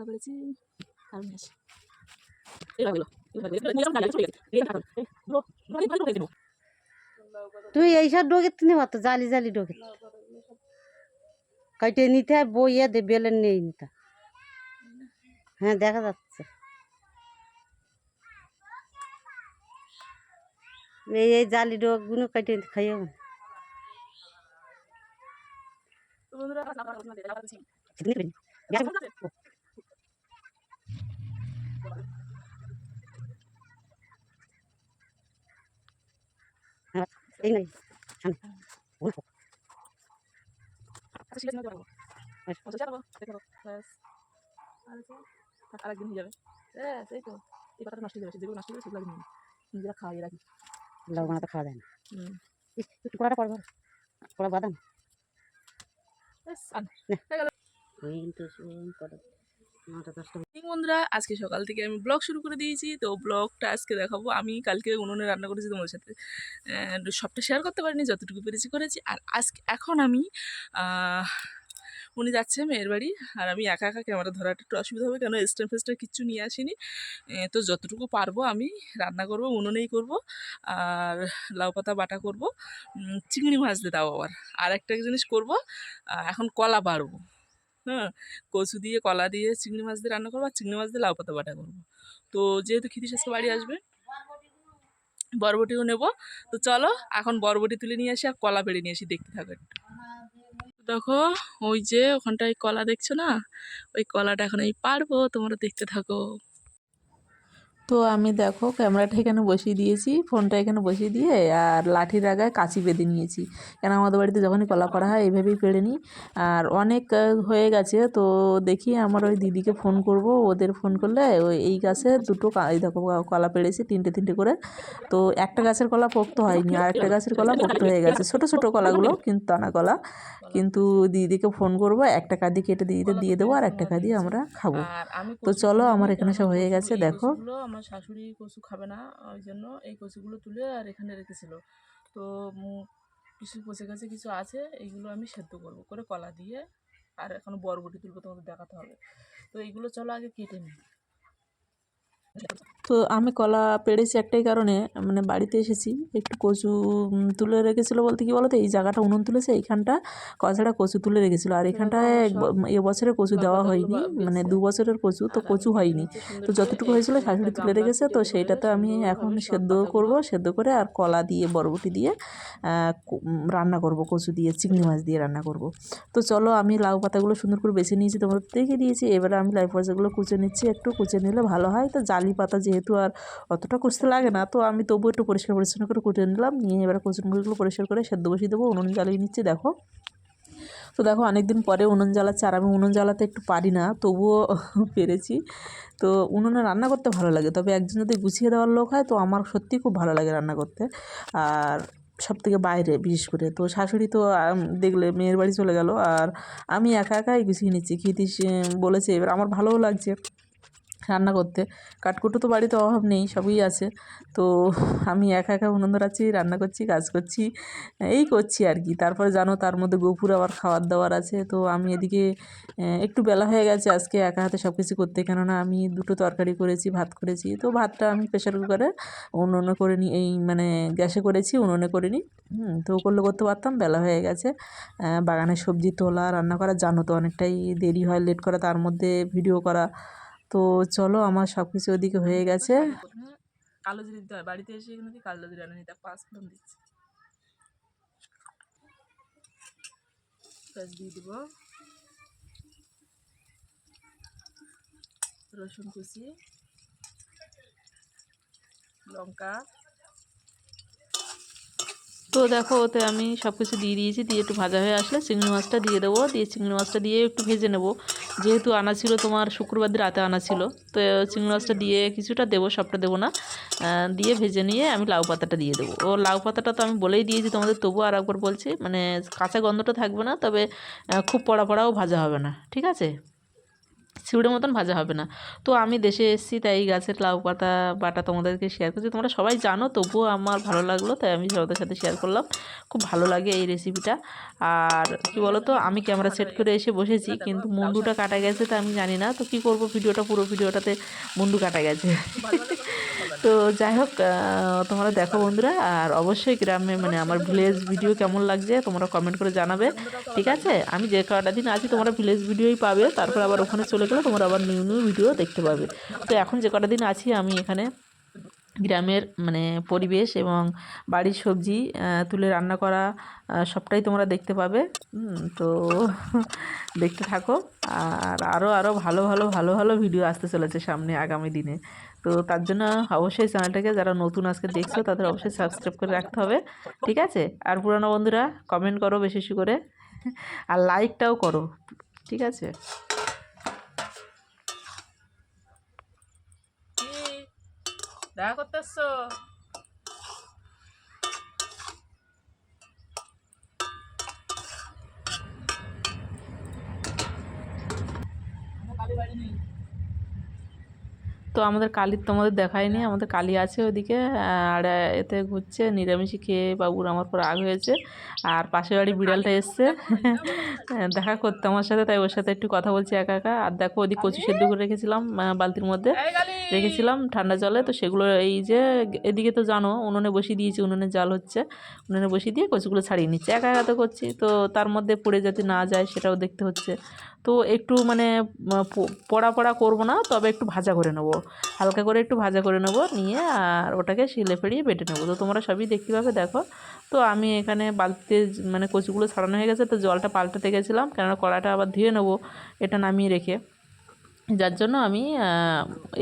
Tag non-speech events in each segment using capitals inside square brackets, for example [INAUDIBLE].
কলা পেরেছি আর নিয়ে এবার তুই এইসব ডোকে নিতে পারতো জালি জালি ডোকে কাইটে নিতে হয় বইয়ে দে বেলেন নেই নিতে। হ্যাঁ দেখা যাচ্ছে। এই এই জালি ডোকগুলো কাইটে খাইও তো বন্ধুরা কাজ আপনারা করতে দেখা যাচ্ছে এই নাই সামনে ওই হোক। আচ্ছা ঠিক আছে যাব আচ্ছা যাব দেখো ব্যাস। আর আরেকদিন হয়ে যাবে। ব্যাস এই তো। এই কথাটা নষ্ট হয়ে যাবে যেগুলো নষ্ট হয়ে যাবে সেগুলো নিই। নিজেরা খাওয়াই রাখি। লাউ বানাতে খাওয়া যায় না। একটু কড়াটা পড়ব কড়া বাদাম। হয়ে কিন্তু বন্ধুরা, আজকে সকাল থেকে আমি ব্লগ শুরু করে দিয়েছি। তো ব্লগটা আজকে দেখাবো। আমি কালকে উনুনে রান্না করেছি তোমাদের সাথে। সবটা শেয়ার করতে পারিনি, যতটুকু পেরেছি করেছি। আর আজকে, এখন আমি উনি যাচ্ছে মেয়ের বাড়ি। আর আমি একা একা ক্যামেরা ধরাটা একটু অসুবিধা হবে, কেন স্ট্যান্ড ফেস্টার কিচ্ছু নিয়ে আসিনি। তো যতটুকু পারব আমি রান্না করব, উনুনেই করব। আর লাউ পাতা বাটা করব। চিংড়ি মাছ দিয়ে দাও আবার। আর একটা জিনিস করব এখন কলা বাড়বো হ্যাঁ কচু দিয়ে, কলা দিয়ে, চিংড়ি মাছ দিয়ে রান্না করব আর চিংড়ি মাছ দিয়ে লাউ পাতা বাটা করব। তো যেহেতু খিদিস আজকে বাড়ি আসবে, বরবটিও নেব। তো চলো, এখন বরবটি তুলে নিয়ে আসি আর কলা পেড়ে নিয়ে আসি, দেখতে থাকো একটু। দেখো, ওই যে ওখানটায় কলা দেখছ না? ওই কলাটা এখন এই পারব, তোমরা দেখতে থাকো। তো আমি দেখো ক্যামেরাটা এখানে বসিয়ে দিয়েছি ফোনটা এখানে বসিয়ে দিয়ে আর লাঠির আগায় কাঁচি বেঁধে নিয়েছি। কেন আমাদের বাড়িতে যখনই কলা করা হয় এইভাবেই পেড়ে নিই। আর অনেক হয়ে গেছে তো দেখি আমার ওই দিদিকে ফোন করব ওদের ফোন করলে ওই এই গাছে দুটো এই দেখো কলা পেড়েছি তিনটে তিনটে করে। তো একটা গাছের কলা পোক্ত হয়নি আর একটা গাছের কলা পোক্ত হয়ে গেছে। ছোট ছোট কলাগুলো কিন্তু দানা কলা। কিন্তু দিদিকে ফোন করব একটা কাঁদি কেটে দিদিতে দিয়ে দেবো আর একটা কাঁদি আমরা খাব। তো চলো আমার এখানে সব হয়ে গেছে দেখো। আমার শাশুড়ি কচু খাবে না, ওই জন্য এই কচুগুলো তুলে আর এখানে রেখেছিল। তো কিছু পচে গেছে কিছু আছে, এইগুলো আমি সেদ্ধ করব। করে কলা দিয়ে আর এখন বরবটি তুলবো তোমাদের দেখাতে হবে। তো এইগুলো চলো আগে কেটে নিই। তো আমি কলা পেড়েছি একটাই কারণে মানে বাড়িতে এসেছি একটু কচু তুলে রেখেছিলো বলতে কি বলতো? এই জায়গাটা উনুন তুলেছে এইখানটা কছাড়া কচু তুলে রেখেছিলো। আর এখানটায় এবছরে কচু দেওয়া হয়নি মানে দু বছরের কচু তো কচু হয়নি। তো যতটুকু হয়েছিল শাশুড়ি তুলে রেখেছে তো সেইটাতে আমি এখন সেদ্ধ করব সেদ্ধ করে আর কলা দিয়ে বরবটি দিয়ে রান্না করব কচু দিয়ে চিংড়ি মাছ দিয়ে রান্না করব। তো চলো আমি লাউ পাতাগুলো সুন্দর করে বেছে নিয়েছি তোমরা তো দেখে দিয়েছি এবারে আমি লাউ পাতাগুলো কুচে নিচ্ছি একটু কুচে নিলে ভালো হয়। তো জালি পাতা যেহেতু আর অতটা কুচতে লাগে না, তো আমি তবু একটু পরিষ্কার পরিচ্ছন্ন করে কুটে নিলাম। নিয়ে এবার কচুর পরিষ্কার করে সেদ্ধ বসিয়ে দেবো, উনুন জ্বালিয়ে নিচ্ছি, দেখো। তো দেখো, অনেকদিন পরে উনুন জ্বালাচ্ছে আর আমি উনুন জ্বালাতে একটু পারি না, তবুও [LAUGHS] পেরেছি। তো উনুনে রান্না করতে ভালো লাগে, তবে একজন যদি গুছিয়ে দেওয়ার লোক হয়, তো আমার সত্যি খুব ভালো লাগে রান্না করতে। আর সব থেকে বাইরে, বিশেষ করে। তো শাশুড়ি তো দেখলে মেয়ের বাড়ি চলে গেল, আর আমি একা একাই গুছিয়ে নিচ্ছি। খিতিস বলেছে, এবার আমার ভালোও লাগছে। রান্না করতে। কাঠকুটো তো বাড়িতে অভাব নেই, সবই আছে। তো আমি একা একা উনুন ধরাচ্ছি রান্না করছি, কাজ করছি, এই করছি আর কি। তারপরে জানো, তার মধ্যে গোপুর আবার খাবার দাবার আছে। তো আমি এদিকে একটু বেলা হয়ে গেছে আজকে, একা হাতে সব কিছু করতে। কেননা আমি দুটো তরকারি করেছি, ভাত করেছি। তো ভাতটা আমি প্রেশার কুকারে উনুনে করে নিই এই মানে গ্যাসে করেছি উনুনে করে নিই তো করলে করতে পারতাম, বেলা হয়ে গেছে। বাগানে সবজি তোলা, রান্না করা, জানো তো অনেকটাই দেরি হয়, লেট করা তার মধ্যে ভিডিও করা। তো চলো আমার সব কিছু ওদিকে হয়ে গেছে। কালো জিরে দিতে হয়। বাড়িতে এসে এখানে কালো জিরে আনে নিতে পাঁচ ফোড়ন দিচ্ছি। পেঁয়াজ দিয়ে দিব। রসুন কুচি লঙ্কা। তো দেখো, ওতে আমি সব কিছু দিয়ে দিয়েছি, দিয়ে একটু ভাজা হয়ে আসলে চিংড়ি মাছটা দিয়ে দেবো, দিয়ে চিংড়ি মাছটা দিয়ে একটু ভেজে নেব। যেহেতু আনা ছিল তোমার শুক্রবার রাতে আনা ছিল, তো চিংড়ি মাছটা দিয়ে কিছুটা দেবো, সবটা দেবো না। দিয়ে ভেজে নিয়ে আমি লাউ পাতাটা দিয়ে দেবো। ও লাউ পাতাটা তো আমি বলেই দিয়েছি তোমাদের, তবুও আর একবার বলছি মানে কাঁচা গন্ধটা থাকবে না, তবে খুব পড়া পড়াও ভাজা হবে না, ঠিক আছে? সিউড়ের মতন ভাজা হবে না। তো আমি দেশে এসেছি, তাই গাছের লাউ পাতা, বাটা তোমাদেরকে শেয়ার করছি। তোমরা সবাই জানো, তবুও আমার ভালো লাগল, তাই আমি সবাদের সাথে শেয়ার করলাম। খুব ভালো লাগে এই রেসিপিটা আর কি বলো তো আমি ক্যামেরা সেট করে এসে বসেছি, কিন্তু মুন্ডুটা কাটা গেছে, তা আমি জানি না। তো কি করব, ভিডিওটা, পুরো ভিডিওটাতে মুন্ডু কাটা গেছে। তো যাই হোক তোমরা দেখো বন্ধুরা, আর অবশ্যই গ্রামে মানে আমার ভিলেজ ভিডিও কেমন লাগছে তোমরা কমেন্ট করে জানাবে, ঠিক আছে? আমি যে কটা দিন আছি তোমরা ভিলেজ ভিডিওই পাবে, তারপর আবার ওখানে চলে গেলে তোমরা আবার নিউ নিউ ভিডিও দেখতে পাবে। তো এখন যে কটা দিন আছি আমি এখানে গ্রামের মানে পরিবেশ এবং বাড়ির সবজি তুলে রান্না করা সবটাই তোমরা দেখতে পাবে। তো দেখতে থাকো। আর আরও আরও ভালো ভালো ভালো ভালো ভিডিও আসতে চলেছে সামনে আগামী দিনে। তো তার জন্য অবশ্যই চ্যানেলটাকে যারা নতুন আজকে দেখছ, তাদের অবশ্যই সাবস্ক্রাইব করে রাখতে হবে, ঠিক আছে? আর পুরানো বন্ধুরা কমেন্ট করো বেশি বেশি করে, আর লাইকটাও করো, ঠিক আছে? দেখা করতে এসছো কালী বাড়ি নেই। তো আমাদের কালির তোমাদের দেখায়নি আমাদের কালি আছে ওদিকে আর এতে ঘুরছে নিরামিষি খেয়ে বাবুর আমার পর আগ হয়েছে। আর পাশের বাড়ি বিড়ালটা এসছে। [LAUGHS] দেখা করতে আমার সাথে তাই ওর সাথে একটু কথা বলছি একা একা। আর দেখো ওদিক কচু সেদ্ধ করে রেখেছিলাম বালতির মধ্যে। রেখেছিলাম ঠান্ডা জলে। তো সেগুলো এই যে এদিকে তো জানো উনুনে বসিয়ে দিয়েছি উনুনে জাল হচ্ছে। উনুনে বসিয়ে দিয়ে কচুগুলো ছাড়িয়ে নিচ্ছে। একা একা তো করছি। তো তার মধ্যে পড়ে যাতে না যায় সেটাও দেখতে হচ্ছে। তো একটু মানে পড়া পড়া করব না তবে একটু ভাজা করে নেব। হালকা করে একটু ভাজা করে নেব, নিয়ে আর ওটাকে শিলে ফেড়িয়ে বেটে নেব। তো তোমরা সবই দেখতে পাবে, দেখো। তো আমি এখানে বালতিতে মানে কচুগুলো ছাড়ানো হয়ে গেছে, তো জলটা পাল্টাতে গেছিলাম, কেননা কড়াটা আবার ধুয়ে নেব, এটা নামিয়ে রেখে। যার জন্য আমি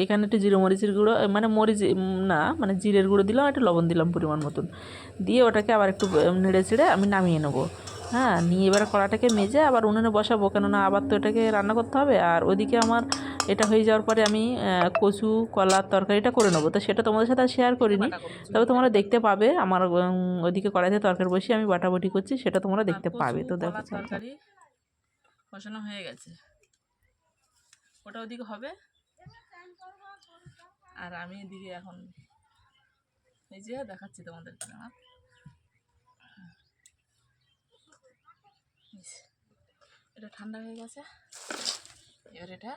এখানে একটু জিরে মরিচের গুঁড়ো মানে মরিচ না মানে জিরের গুঁড়ো দিলাম, একটু লবণ দিলাম পরিমাণ মতন। দিয়ে ওটাকে আবার একটু নেড়ে চেড়ে আমি নামিয়ে নেব। হ্যাঁ নিয়ে এবার কড়াটাকে মেজে আবার উনুনে বসাবো, কেননা আবার তো এটাকে রান্না করতে হবে। আর ওদিকে আমার এটা হয়ে যাওয়ার পরে আমি কচু কলার তরকারিটা করে নেব। তো সেটা তোমাদের সাথে শেয়ার করিনি। তবে তোমরা দেখতে পাবে আমার ওদিকে কড়াইতে তরকারি বসিয়ে আমি বাটাবাটি করছি সেটা তোমরা দেখতে পাবে। তো দেখো তরকারি বসানো হয়ে গেছে। ওটা ওদিকে হবে। আর আমি এদিকে এখন এই যে দেখাচ্ছি তোমাদের আমার এটা ঠান্ডা হয়ে গেছে। এবার এটা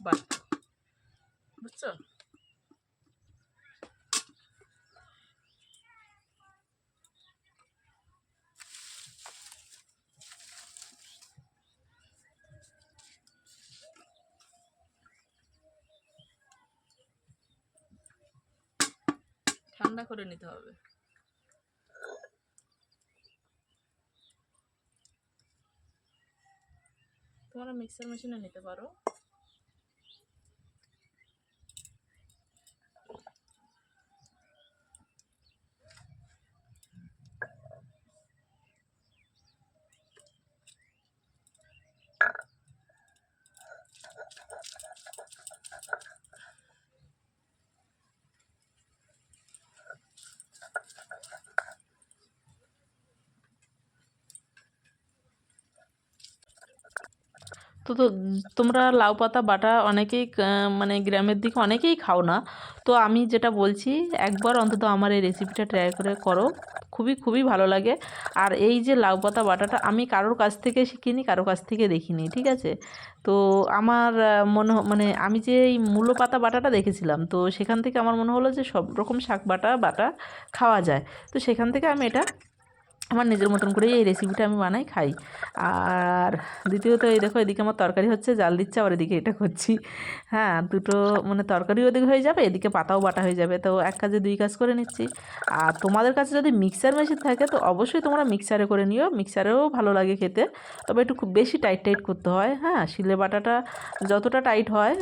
বাট বুঝছ ঠান্ডা করে নিতে হবে। তোমরা মিক্সার মেশিনে নিতে পারো। তো তোমরা লাউ পাতা, বাটা অনেকেই মানে গ্রামের দিকে অনেকেই খাও না। তো আমি যেটা বলছি, একবার অন্তত আমার এই রেসিপিটা ট্রাই করে করো। খুবই খুবই ভালো লাগে। আর এই যে লাউ পাতা, বাটাটা আমি কারোর কাছ থেকে শিখিনি কারোর কাছ থেকে দেখিনি, ঠিক আছে? তো আমার মনে মানে আমি যে এই মূলো পাতা, বাটাটা দেখেছিলাম, তো সেখান থেকে আমার মনে হলো যে সব রকম শাক, বাটা বাটা খাওয়া যায়। তো সেখান থেকে আমি এটা আমার নিজের মতন করেই এই রেসিপিটা আমি বানাই, খাই। আর দ্বিতীয়ত, এই দেখো, এদিকে আমার তরকারি হচ্ছে, জাল দিচ্ছে, আবার এদিকে এটা করছি। হ্যাঁ দুটো মানে তরকারি ওদিকে হয়ে যাবে, এদিকে পাতাও বাটা হয়ে যাবে। তো এক কাজে দুই কাজ করে নিচ্ছি। আর তোমাদের কাছে যদি মিক্সার মেশিন থাকে, তো অবশ্যই তোমরা মিক্সারে করে নিও। মিক্সারেও ভালো লাগে খেতে। তবে একটু খুব বেশি টাইট টাইট করতে হয়। হ্যাঁ শিলে বাটাটা যতটা টাইট হয়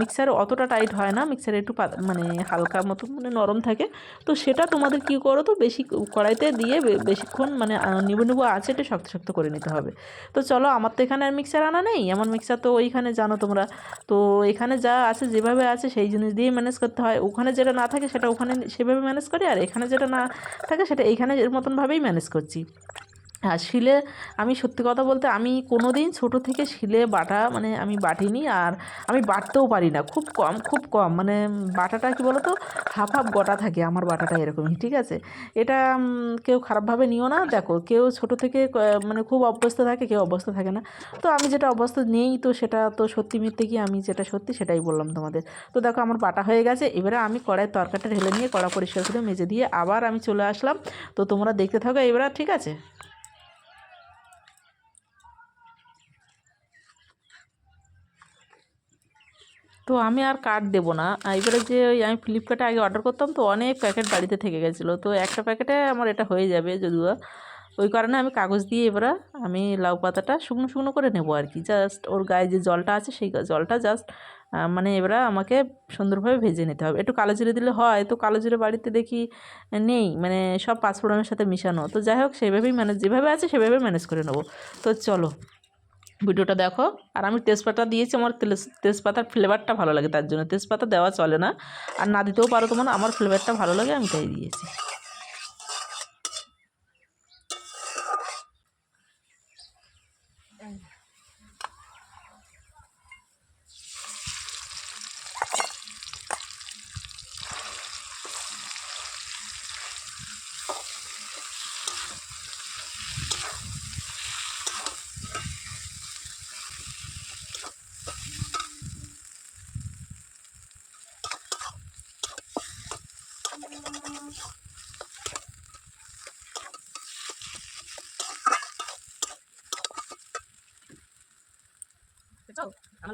মিক্সারে অতটা টাইট হয় না। মিক্সারে একটু মানে হালকা মতো মানে নরম থাকে। তো সেটা তোমাদের কি করো তো, বেশি কড়াইতে দিয়ে বেশিক্ষণ মানে নিবু নিবু আছে একটু শক্ত শক্ত করে নিতে হবে। তো চলো, আমার তো এখানে আর মিক্সার আনা নেই এমন মিক্সার তো ওইখানে জানো তোমরা। তো এখানে যা আছে, যেভাবে আছে, সেই জিনিস দিয়েই ম্যানেজ করতে হয়। ওখানে যেটা না থাকে, সেটা ওখানে সেভাবে ম্যানেজ করি, আর এখানে যেটা না থাকে, সেটা এইখানে এর মতনভাবেই ম্যানেজ করছি। আর শিলে আমি সত্যি কথা বলতে আমি কোনো দিন ছোটো থেকে শিলে বাটা মানে আমি বাটিনি আর আমি বাটতেও পারি না। খুব কম খুব কম মানে বাটাটা কী বলো তো হাফ হাফ গোটা থাকে আমার বাটাটা এরকমই, ঠিক আছে? এটা কেউ খারাপভাবে নিও না। দেখো, কেউ ছোটো থেকে মানে খুব অভ্যস্ত থাকে, কেউ অভ্যস্ত থাকে না। তো আমি যেটা অভ্যস্ত নেই, তো সেটা তো সত্যি মিথ্যে কি আমি যেটা সত্যি সেটাই বললাম তোমাদের। তো দেখো, আমার বাটা হয়ে গেছে। এবারে আমি কড়াইয়ের তরকারিটা ঢেলে নিয়ে, কড়া পরিষ্কার করে মেজে দিয়ে আবার আমি চলে আসলাম। তো তোমরা দেখতে থাকো এবার, ঠিক আছে? তো আমি আর কার্ড দেবো না। এবারে যে ওই আমি ফ্লিপকার্টে আগে অর্ডার করতাম তো অনেক প্যাকেট বাড়িতে থেকে গেছিল। তো একটা প্যাকেটে আমার এটা হয়ে যাবে যদিও। ওই কারণে আমি কাগজ দিয়ে এবারে আমি লাউ পাতাটা শুকনো শুকনো করে নেব আর কি। জাস্ট ওর গায়ে যে জলটা আছে সেই জলটা জাস্ট মানে এবারে আমাকে সুন্দরভাবে ভেজে নিতে হবে। একটু কালো জিরে দিলে হয় তো কালো জিরে বাড়িতে দেখি নেই। মানে সব পাঁচফোড়নের সাথে মিশানো। তো যাই হোক, সেভাবেই মানে যেভাবে আছে সেভাবে ম্যানেজ করে নেব। তো চলো। ভিডিওটা দেখো। আর আমি তেজপাতা দিয়েছি, আমার তেজপাতার ফ্লেভারটা ভালো লাগে তার জন্য। তেজপাতা দেওয়া চলে না। আর না দিতেও পারো তোমার, আমার ফ্লেভারটা ভালো লাগে, আমি তাই দিয়েছি।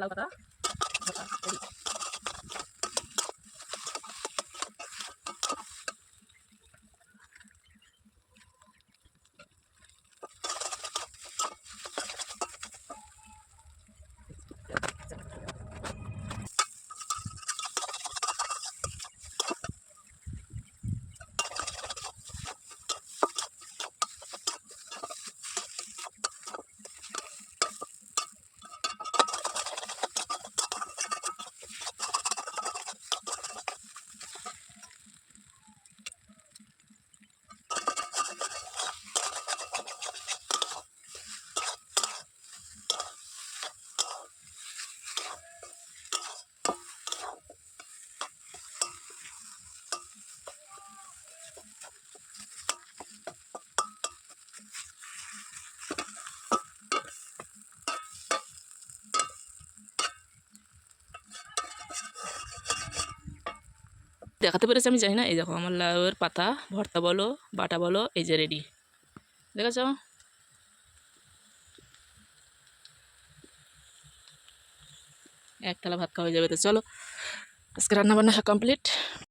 লাউ পাতা দেখাতে পেরেছি আমি, জানি না। এই দেখো, আমার লাউয়ের পাতা, ভর্তা বলো, বাটা বলো, এই যে রেডি দেখেছ এক থালা ভাত খাওয়া হয়ে যাবে। তো চলো, আজকে রান্নাবান্না কমপ্লিট